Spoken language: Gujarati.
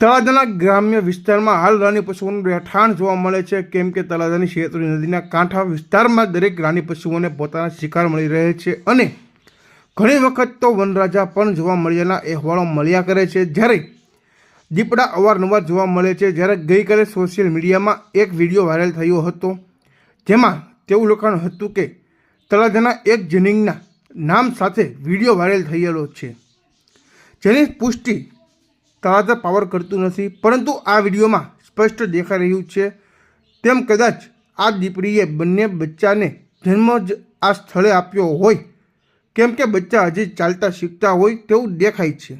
તળાજાના ગ્રામ્ય વિસ્તારમાં હાલ રાની પશુઓનું રહેઠાણ જોવા મળે છે. કેમ કે તળાજાની શેત્રુજી નદીના કાંઠા વિસ્તારમાં દરેક રાની પશુઓને પોતાના શિકાર મળી રહે છે અને ઘણી વખત તો વનરાજા પણ જોવા મળ્યાના અહેવાલો મળ્યા કરે છે. જ્યારે દીપડા અવારનવાર જોવા મળે છે, જ્યારે ગઈકાલે સોશિયલ મીડિયામાં એક વીડિયો વાયરલ થયો હતો, જેમાં તેવું લખાણ હતું કે તળાજાના એક જનિંગના નામ સાથે વીડિયો વાયરલ થયેલો છે. જેની પુષ્ટિ તળાજા પાવર કરતું નથી. પરંતુ આ વિડીયોમાં સ્પષ્ટ દેખાઈ રહ્યું છે. તેમ કદાચ આ દીપડીએ બંને બચ્ચાને જન્મ જ આ સ્થળે આપ્યો હોય. કેમ કે બચ્ચા હજી ચાલતા શીખતા હોય તેવું દેખાય છે.